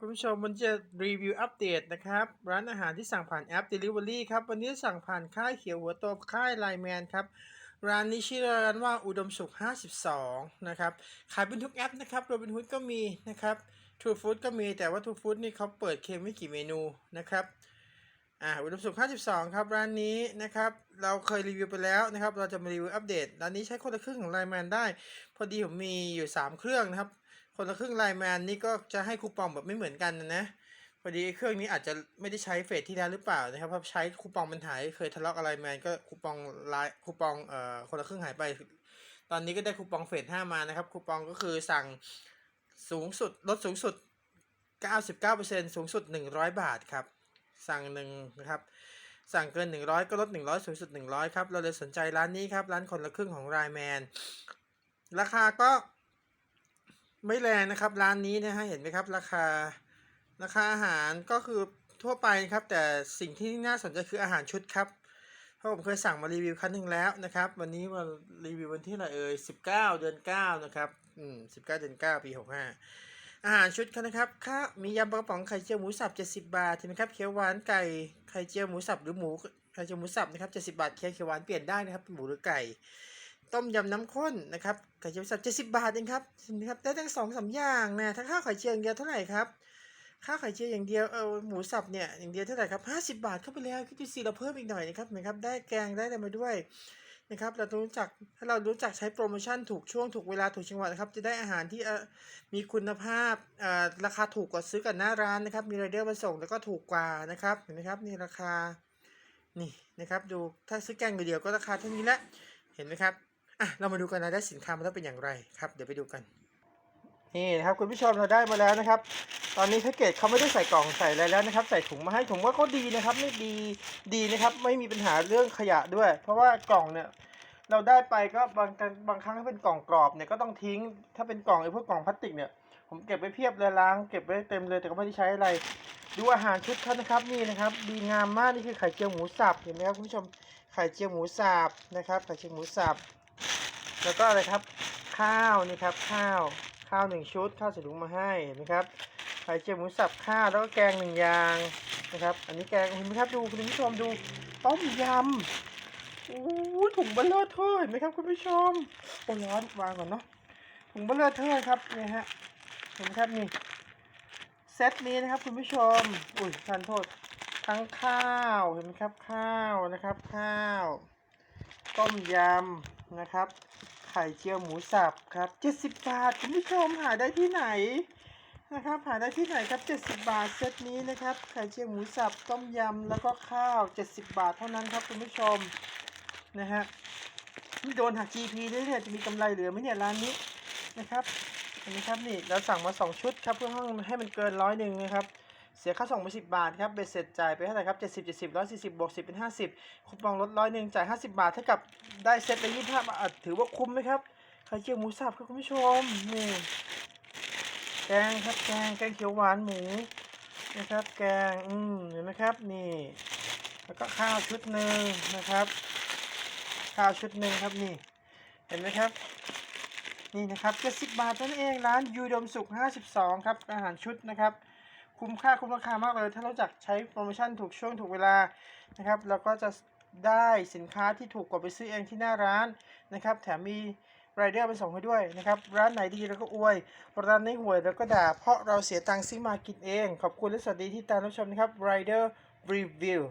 คุณผู้ชมวันจะรีวิวอัปเดตนะครับ ร้านอาหารที่สั่งผ่านแอป Delivery ครับ วันนี้สั่งผ่านค่ายเขียวหัวโตค่ายไลแมนครับ ร้านนี้ชื่อร้านว่าอุดมสุข 52 นะครับ ขายเป็นทุกแอปนะครับโรบินฮูดก็มีนะครับ True Food ก็มีแต่ว่า True Food นี่เขาเปิดเค็มไม่กี่เมนูนะครับอ่าอุดมสุข 52 ครับ ร้านนี้นะครับ เราเคยรีวิวไปแล้วนะครับ เราจะมารีวิวอัปเดต ร้านนี้ใช้คนละครึ่งของไลแมนได้ พอดีผมมีอยู่ 3 เครื่องนะครับ คนละครึ่งไลน์แมนนี่ก็จะให้คูปองแบบไม่เหมือนกันนะนะพอดีเครื่องนี้อาจจะไม่ได้ใช้เฟสที่แล้วหรือเปล่านะครับเพราะใช้คูปองมันหายเคยทะเลาะอะไรแมนก็คูปองไลน์คูปองเอ่อคนละครึ่งหายไป ตอนนี้ก็ได้คูปองเฟสห้ามานะครับคูปองก็คือสั่งสูงสุดลดสูงสุด 99%สูงสุด 100 บาทครับ สั่งหนึ่งนะครับ สั่งเกิน 100 ก็ลด 100 สูงสุด 100 ครับ เราเลยสนใจร้านนี้ครับ ร้านคนละครึ่งของไลน์แมน ราคาก็ ไม่แรงนะครับ ร้านนี้นะฮะเห็นไหมครับ ราคาราคาอาหารก็คือทั่วไปครับ แต่สิ่งที่น่าสนใจคืออาหารชุดครับเพราะผมเคยสั่งมารีวิวครั้งหนึ่งแล้วนะครับ วันนี้มารีวิววันที่อะไรเอ่ย19เก้าเดือน9นะครับอืม19เก้าเดือน9ปี65อาหารชุดเขานะครับข้ามียำปลากระป๋องไข่เจียวหมูสับ70บบาทใช่ไหมครับเขียวหวานไก่ไข่เจียวหมูสับหรือหมูไข่เจียวหมูสับนะครับ70บาทเคียวเขียวหวานเปลี่ยนได้นะครับหมูหรือไก่ ต้มยำน้ำข้นนะครับไข่เจียวสับเจ็ดสิบบาทเองครับเห็นไหมครับได้ทั้งสองสามอย่างนะถ้าข้าวไข่เจียวอย่างเดียวเท่าไหร่ครับข้าวไข่เจียวอย่างเดียวเออหมูสับเนี่ยอย่างเดียวเท่าไหร่ครับห้าสิบบาทเข้าไปแล้วคิดดูสิเราเพิ่มอีกหน่อยนะครับเห็นะครับ ได้แกงได้อะไรมาด้วยนะครับเราต้องรู้จักถ้าเรารู้จักใช้โปรโมชั่นถูกช่วงถูกเวลาถูกจังหวะนะครับ จะได้อาหารที่เอ่อมีคุณภาพเออราคาถูกกว่าซื้อกันหน้าร้านนะครับ มีไรเดอร์มาส่งแล้วก็ถูกกว่านะครับเห็นไหมครับนี่ราคานี่นะครับ ดูถ้าซื้อแกงเดียวก็ราคาเท่านี้แหละเห็นไหมครับ อะเรามาดูกันนะได้สินค้ามันต้องเป็นอย่างไรครับเดี๋ยวไปดูกันนี่นะครับคุณผู้ชมเราได้มาแล้วนะครับ ตอนนี้แพ็กเกจเขาไม่ได้ใส่กล่องใส่อะไรแล้วนะครับ ใส่ถุงมาให้ถุงว่าก็ดีนะครับไม่ดีดีนะครับ ไม่มีปัญหาเรื่องขยะด้วย เพราะว่ากล่องเนี่ยเราได้ไปก็บางการบางครั้งถ้าเป็นกล่องกรอบเนี่ยก็ต้องทิ้ง ถ้าเป็นกล่องไอ้พวกกล่องพลาสติกเนี่ยผมเก็บไว้เพียบเลยล้างเก็บไว้เต็มเลยแต่ก็ไม่ได้ใช้อะไร ดูอาหารชุดเขานะครับนี่นะครับ ดีงามมากนี่คือไข่เจียวหมูสับเห็นไหมครับคุณผู้ชมไข่เจียวหมูสับนะครับไข่เจียวหมูสับ แล้วก็อะไรครับ ข้าวนี่ครับข้าวข้าวหนึ่งชุด ข้าวใส่ถุงมาให้เห็นไหมครับไข่เจียวหมูสับข้าวแล้วก็แกงหนึ่งอย่างนะครับ อันนี้แกงเห็นไหมครับดูคุณผู้ชมดูต้มยำโอ้ถุงเบลเลอร์เทอร์เห็นไหมครับคุณผู้ชมโอ้ร้อนวางก่อนเนาะถุงเบลเลอร์เทอร์ครับนี่ฮะเห็นไหมครับนี่เซตนี้นะครับคุณผู้ชมอุ้ยทานโทษทั้งข้าวเห็นไหมครับข้าวนะครับข้าว ต้มยำนะครับ ไข่เจียวหมูสับครับ70บาทคุณผู้ชมหาได้ที่ไหนนะครับหาได้ที่ไหนครับ70บาทเซตนี้นะครับไข่เจียวหมูสับต้มยำแล้วก็ข้าว70บาทเท่านั้นครับคุณผู้ชมนะฮะนี่โดนหัก GP ด้วยเนี่ยจะมีกำไรเหลือไหมเนี่ยร้านนี้นะครับเห็นไหมครับนี่เราสั่งมา2ชุดครับเพื่อให้มันเกินร้อยหนึ่งนะครับ เสียค่าส่งไปสิบาทครับเบ็ดเสร็จจ่ายไปเท่าไหร่ครับเจ็ดสิบเจ็ดสิบร้อยสี่สิบบวกสิบเป็นห้าสิบคูปองลดร้อยหนึ่งจ่ายห้าสิบบาทเท่ากับได้เซ็ตไปยี่สิบห้าบาทถือว่าคุ้มไหมครับไข่เจียวหมูสับครับคุณผู้ชมนี่แกงครับแกงแกงเขียวหวานหมูนะครับ แกงอืมเห็นไหมครับนี่แล้วก็ข้าวชุดหนึ่งนะครับ ข้าวชุดหนึ่งครับนี่ เห็นไหมครับนี่นะครับเจ็ดสิบบาทนั้นเองร้านยูดมสุขห้าสิบสองครับ อาหารชุดนะครับ คุ้มค่าคุ้มราคามากเลย ถ้าเราจักใช้โปรโมชั่นถูกช่วงถูกเวลานะครับเราก็จะได้สินค้าที่ถูกกว่าไปซื้อเองที่หน้าร้านนะครับ แถมมีรายเดอร์ไปส่งให้ด้วยนะครับ ร้านไหนดีเราก็อวยร้านไหนห่วยเราก็ด่า เพราะเราเสียตังค์ซื้อมากินเอง ขอบคุณและสวัสดีที่ตามรับชมนะครับรายเดอร์รีวิว